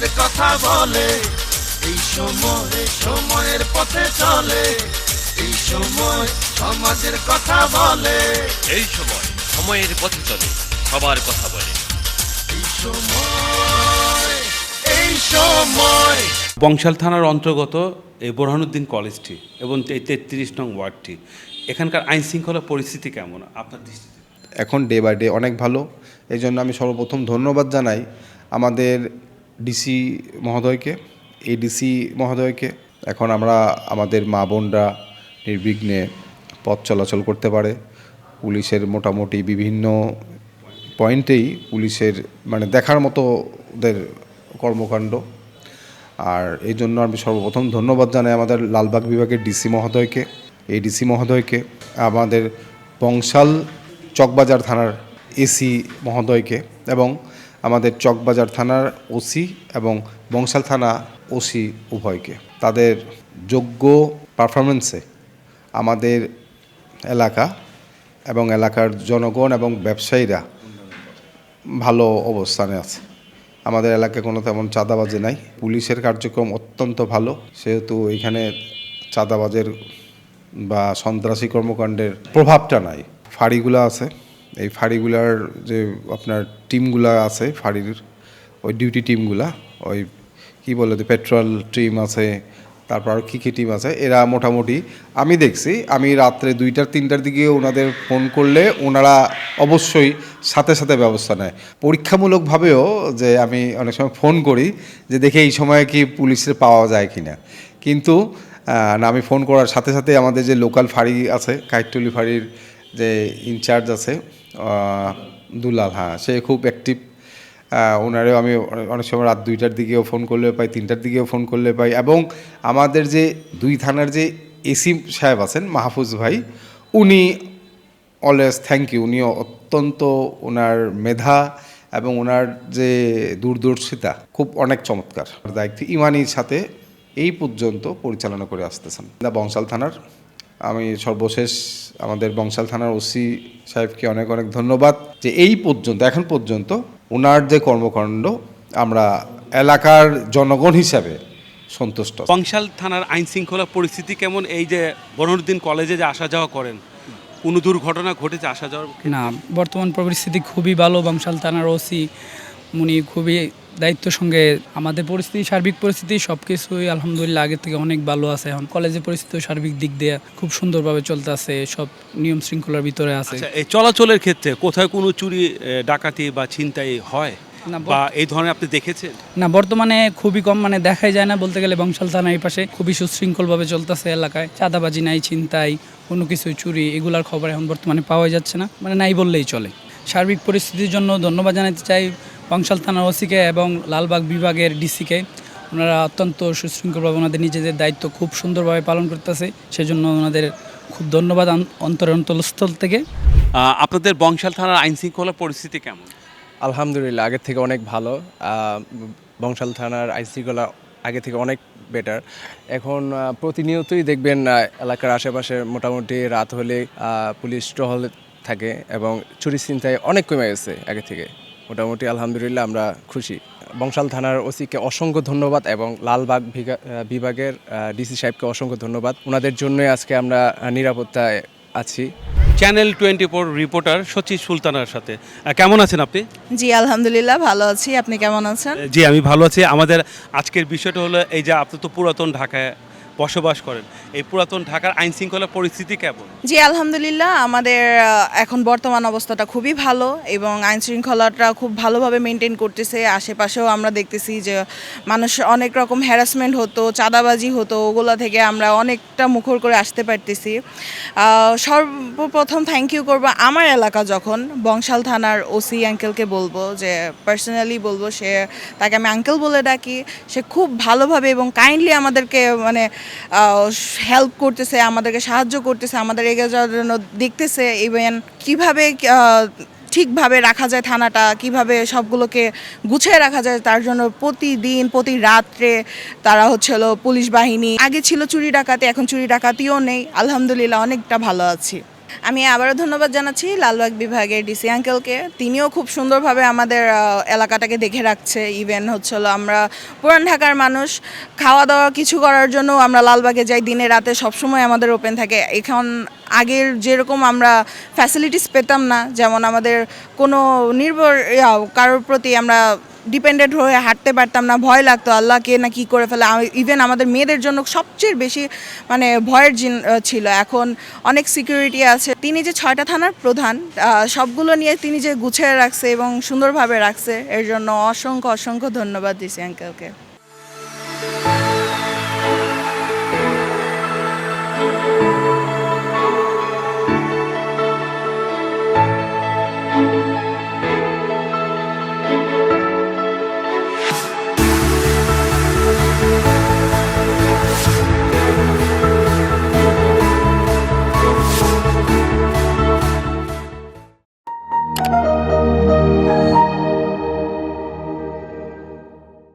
সমাজের কথা বলে। এই সময় সময়ের পথে চলে। এই সময় সমাজের কথা বলে। এই সময় সময়ের পথে চলে সবার কথা বলে। এই সময় এই সময়। বংশাল থানার অন্তর্গত এই বোরহানুদ্দিন কলেজটি এবং এই তেত্রিশ নং ওয়ার্ডটি। এখানকার আইন শৃঙ্খলা পরিস্থিতি কেমন? আপনার দৃষ্টিতে। এখন ডে বাই ডে অনেক ভালো। এই জন্য আমি সর্বপ্রথম ধন্যবাদ জানাই আমাদের ডিসি মহোদয়কে এডিসি মহোদয়কে এখন আমরা আমাদের মা বোনরা নির্বিঘ্নে পথ চলাচল করতে পারে। পুলিশের মোটামুটি বিভিন্ন পয়েন্টেই পুলিশের মানে দেখার মতো ওদের কর্মকাণ্ড। আর এই জন্য আমি সর্বপ্রথম ধন্যবাদ জানাই আমাদের লালবাগ বিভাগের ডিসি মহোদয়কে। এই ডিসি মহোদয়কে, আমাদের বংশাল চকবাজার থানার এসি মহোদয়কে এবং আমাদের চকবাজার থানার ওসি এবং বংশাল থানা ওসি উভয়কে। তাদের যোগ্য পারফরমেন্সে আমাদের এলাকা এবং এলাকার জনগণ এবং ব্যবসায়ীরা ভালো অবস্থানে আছে। আমাদের এলাকায় কোনো তেমন চাঁদাবাজি নাই। পুলিশের কার্যক্রম অত্যন্ত ভালো। সেহেতু এখানে চাঁদাবাজের বা সন্ত্রাসী কর্মকাণ্ডের প্রভাবটা নাই। ফাঁড়িগুলো আছে। এই ফাঁড়িগুলার যে আপনার টিমগুলা আছে ফাঁড়ির, ওই ডিউটি টিমগুলা ওই কি বলে যে পেট্রোল টিম আছে, তারপর আর কী কী টিম আছে, এরা মোটামুটি আমি দেখছি, আমি রাত্রে দুইটার, তিনটার দিকে ওনাদের ফোন করলে ওনারা অবশ্যই সাথে সাথে ব্যবস্থা নেয়। পরীক্ষামূলকভাবেও যে আমি অনেক সময় ফোন করি যে দেখে এই সময় কি পুলিশের পাওয়া যায় কি না কিন্তু না, আমি ফোন করার সাথে সাথে আমাদের যে লোকাল ফাঁড়ি আছে, কাইটুলি ফাঁড়ির যে ইনচার্জ আছে দুলাল হ্যাঁ সে খুব অ্যাক্টিভ ওনারেও আমি অনেক- সময় রাত দুইটার দিকেও ফোন করলে পাই, তিনটার দিকেও ফোন করলে পাই এবং আমাদের যে দুই থানার যে এসি সাহেব আছেন, মাহফুজ ভাই, উনি অলওয়েজ থ্যাংক ইউ উনি অত্যন্ত ওনার মেধা এবং ওনার যে দূরদর্শিতা খুব অনেক চমৎকার। দায়িত্ব ইমানির সাথে এই পর্যন্ত পরিচালনা করে আসতেছেন। বংশাল থানার আমি সর্বশেষ আমাদের বংশাল থানার ওসি সাহেবকে অনেক অনেক ধন্যবাদ যে এই পর্যন্ত এখন পর্যন্ত ওনার যে কর্মকাণ্ড আমরা এলাকার জনগণ হিসাবে সন্তুষ্ট বংশাল থানার আইন শৃঙ্খলা পরিস্থিতি কেমন? এই যে বোরহানুদ্দিন কলেজে যে আসা যাওয়া করেন কোনো দুর্ঘটনা ঘটেছে আসা যাওয়ার? না বর্তমান পরিস্থিতি খুবই ভালো বংশাল থানার ওসি উনি খুবই দায়িত্বের সঙ্গে আমাদের পরিস্থিতি সার্বিক পরিস্থিতি সব কিছুই আলহামদুলিল্লাহ আগের থেকে অনেক ভালো আছে এখন। কলেজের পরিস্থিতি সার্বিক দিক দিয়ে খুব সুন্দরভাবে চলতে আছে সব নিয়ম শৃঙ্খলার ভিতরে আছে। আচ্ছা এই চলাচলের ক্ষেত্রে কোথায় কোনো চুরি ডাকাতি বা ছিনতাই হয়? না, বা এই ধরনের আপনি দেখেছেন? না বর্তমানে খুবই কম মানে দেখাই যায় না বলতে গেলে বংশাল থানার এই পাশে খুবই সুশৃঙ্খলভাবে চলতেছে এলাকায়। চাঁদাবাজি নাই ছিনতাই কোনো কিছু চুরি এগুলার খবর এখন বর্তমানে পাওয়া যাচ্ছে না মানে নাই বললেই চলে। সার্বিক পরিস্থিতির জন্য ধন্যবাদ জানাতে চাই বংশাল থানার ওসিকে এবং লালবাগ বিভাগের ডিসিকে। ওনারা অত্যন্ত সুশৃঙ্খলভাবে ওনাদের নিজেদের দায়িত্ব খুব সুন্দরভাবে পালন করতেছে। সেজন্য ওনাদের খুব ধন্যবাদ অন্তরের অন্তঃস্থল থেকে। আপনাদের বংশাল থানার আইন শৃঙ্খলা পরিস্থিতি কেমন? আলহামদুলিল্লাহ আগের থেকে অনেক ভালো। বংশাল থানার আইনশৃঙ্খলা আগে থেকে অনেক বেটার এখন প্রতিনিয়তই দেখবেন এলাকার আশেপাশে মোটামুটি রাত হলে পুলিশ টহল থাকে এবং চুরি চিন্তায় অনেক কমে গেছে আগে থেকে। মোটামুটি আলহামদুলিল্লাহ আমরা খুশি। বংশাল থানার ওসিকে অসংখ্য ধন্যবাদ এবং লালবাগ ভিগা- বিভাগের ডিসি সাহেবকে অসংখ্য ধন্যবাদ। ওনাদের জন্যই আজকে আমরা নিরাপত্তায় আছি। চ্যানেল টোয়েন্টি ফোর রিপোর্টার সচিব সুলতানার সাথে। কেমন আছেন আপনি? জি আলহামদুলিল্লাহ ভালো আছি। আপনি কেমন আছেন? জি আমি ভালো আছি। আমাদের আজকের বিষয়টা হলো এই যে আপনি তো পুরাতন ঢাকায় বসবাস করেন। এই পুরাতন ঢাকার আইন শৃঙ্খলা পরিস্থিতি কেমন? জি, আলহামদুলিল্লাহ, আমাদের এখন বর্তমান অবস্থাটা খুবই ভালো এবং আইন শৃঙ্খলাটা খুব ভালোভাবে মেনটেন করতেছে। আশেপাশেও আমরা দেখতেছি যে মানুষ অনেক রকম হ্যারাসমেন্ট হতো, চাঁদাবাজি হতো, ওগুলো থেকে আমরা অনেকটা মুখর করে আসতে পারতেছি। সর্বপ্রথম থ্যাংক ইউ করব আমার এলাকা যখন বংশাল থানার ওসি আঙ্কেলকে বলব, যে পার্সোনালি বলব, সে তাকে আমি আঙ্কেল বলে ডাকি। সে খুব ভালোভাবে এবং কাইন্ডলি আমাদেরকে মানে হেল্প করতেছে, আমাদেরকে সাহায্য করতেছে, আমাদের এগিয়ে যাওয়ার জন্য দেখতেছে ইভেন কীভাবে ঠিকভাবে রাখা যায় থানাটা, কীভাবে সবগুলোকে গুছিয়ে রাখা যায়, তার জন্য প্রতিদিন, প্রতি রাত্রে তারা হচ্ছে পুলিশ বাহিনী। আগে ছিল চুরি ডাকাতি, এখন চুরি ডাকাতিও নেই। আলহামদুলিল্লাহ, অনেকটা ভালো আছি। আমি আবারও ধন্যবাদ জানাচ্ছি লালবাগ বিভাগের ডিসি আঙ্কেলকে। তিনিও খুব সুন্দরভাবে আমাদের এলাকাটাকে দেখে রাখছে। ইভেন হচ্ছিল আমরা পুরান ঢাকার মানুষ খাওয়া দাওয়া কিছু করার জন্য আমরা লালবাগে যাই। দিনে রাতে সবসময় আমাদের ওপেন থাকে। এখন আগের যেরকম আমরা ফ্যাসিলিটিস পেতাম না, যেমন আমাদের কোনো নির্ভর কারোর প্রতি আমরা ডিপেন্ডেন্ট হয়ে হাঁটতে পারতাম না, ভয় লাগতো আল্লাহকে না কি করে ফেলে। ইভেন আমাদের মেয়েদের জন্য সবচেয়ে বেশি মানে ভয়ের জিন ছিল। এখন অনেক সিকিউরিটি আছে। তিনি যে ছয়টা থানার প্রধান সবগুলো নিয়ে তিনি যে গুছিয়ে রাখছে এবং সুন্দরভাবে রাখছে, এর জন্য অসংখ্য অসংখ্য ধন্যবাদ দিছি আঙ্কেলকে